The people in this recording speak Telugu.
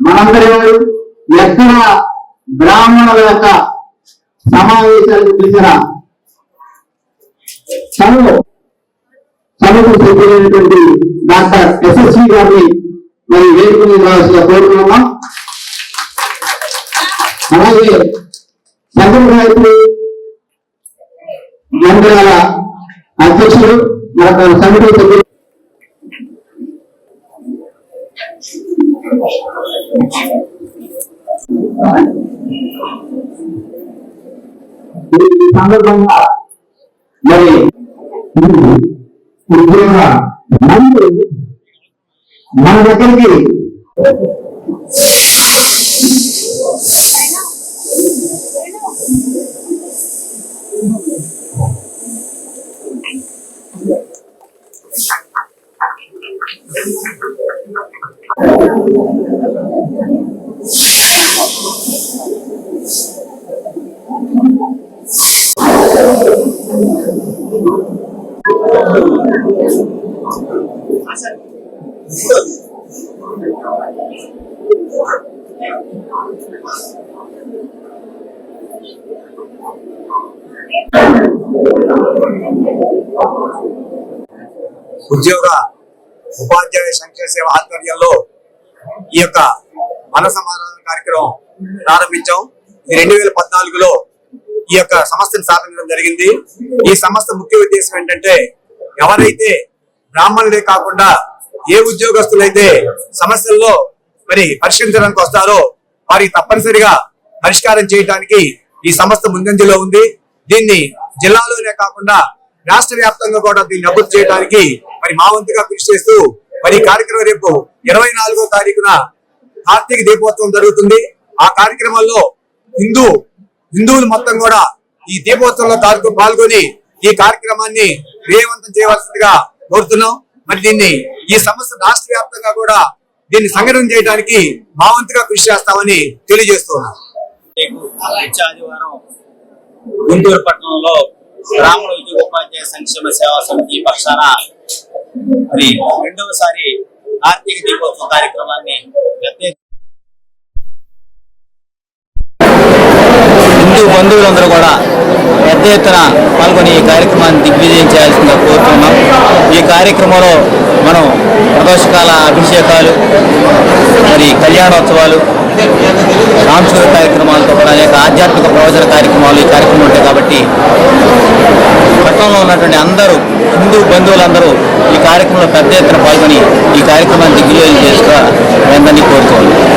మనందరి వారు ఎక్కడ బ్రాహ్మణుల యొక్క సమావేశాలకు పిలిచిన చదువు చదువుకు సభ్యులైనటువంటి డాక్టర్ ఎస్ఎస్వి గారిని మరి వేదిక మీద కోరుకున్నాం అలాగే సంఘం నాయకులు మండలాల అధ్యక్షులు మన సమితి సభ్యులు ఈ సందర్భంగా మరి ముఖ్యంగా మన దగ్గరికి ఉద్యోగ ఉపాధ్యాయ సంక్షేమ సేవ ఆధ్వర్యంలో ఈ యొక్క మన సమాధాన కార్యక్రమం ప్రారంభించాం. ఇది రెండు వేల పద్నాలుగులో ఈ యొక్క సంస్థను స్థాపించడం జరిగింది. ఈ సంస్థ ముఖ్య ఉద్దేశం ఏంటంటే ఎవరైతే బ్రాహ్మణులే కాకుండా ఏ ఉద్యోగస్తులైతే సమస్యల్లో మరి పరిష్కరించడానికి వస్తారో వారికి తప్పనిసరిగా పరిష్కారం చేయడానికి ఈ సంస్థ ముందంజలో ఉంది. దీన్ని జిల్లాలోనే కాకుండా రాష్ట్ర వ్యాప్తంగా కూడా దీన్ని అభివృద్ధి చేయడానికి మరి మా వంతుగా కృషి చేస్తూ మరి కార్యక్రమం రేపు ఇరవై నాలుగో తారీఖున కార్తీక దీపోత్సవం జరుగుతుంది. ఆ కార్యక్రమంలో హిందూ హిందువులు మొత్తం కూడా ఈ దీపోత్సవంలో పాల్గొ- పాల్గొని ఈ కార్యక్రమాన్ని విజయవంతం చేయవలసిందిగా కోరుతున్నాం. మరి దీన్ని ఈ సంస్థ రాష్ట్ర వ్యాప్తంగా కూడా దీన్ని సంఘటన చేయడానికి మా వంతుగా కృషి చేస్తామని తెలియజేస్తున్నాం. ఆదివారం గుంటూరు పట్టణంలో బ్రాహ్మణ ఉద్యోగోపాధ్యాయ సంక్షేమ సేవా సమితి పక్షాన మరి రెండవసారి కార్తీక దీపోత్సవ కార్యక్రమాన్ని హిందూ బంధువులందరూ కూడా పెద్ద ఎత్తున పాల్గొని ఈ కార్యక్రమాన్ని దిగ్విజయం చేయాల్సిందిగా కోరుతున్నాం. ఈ కార్యక్రమంలో మనం ప్రదోషకాల అభిషేకాలు మరి కళ్యాణోత్సవాలు సాంస్కృతిక కార్యక్రమాలతో కూడా అనేక ఆధ్యాత్మిక ప్రవచన కార్యక్రమాలు ఈ కార్యక్రమం ఉంటాయి కాబట్టి పట్టణంలో ఉన్నటువంటి అందరూ హిందూ బంధువులందరూ కార్యక్రమంలో పెద్ద ఎత్తున పాల్గొని ఈ కార్యక్రమాన్ని దిగ్విజయం చేసుకోవాలని కోరుకోవాలి.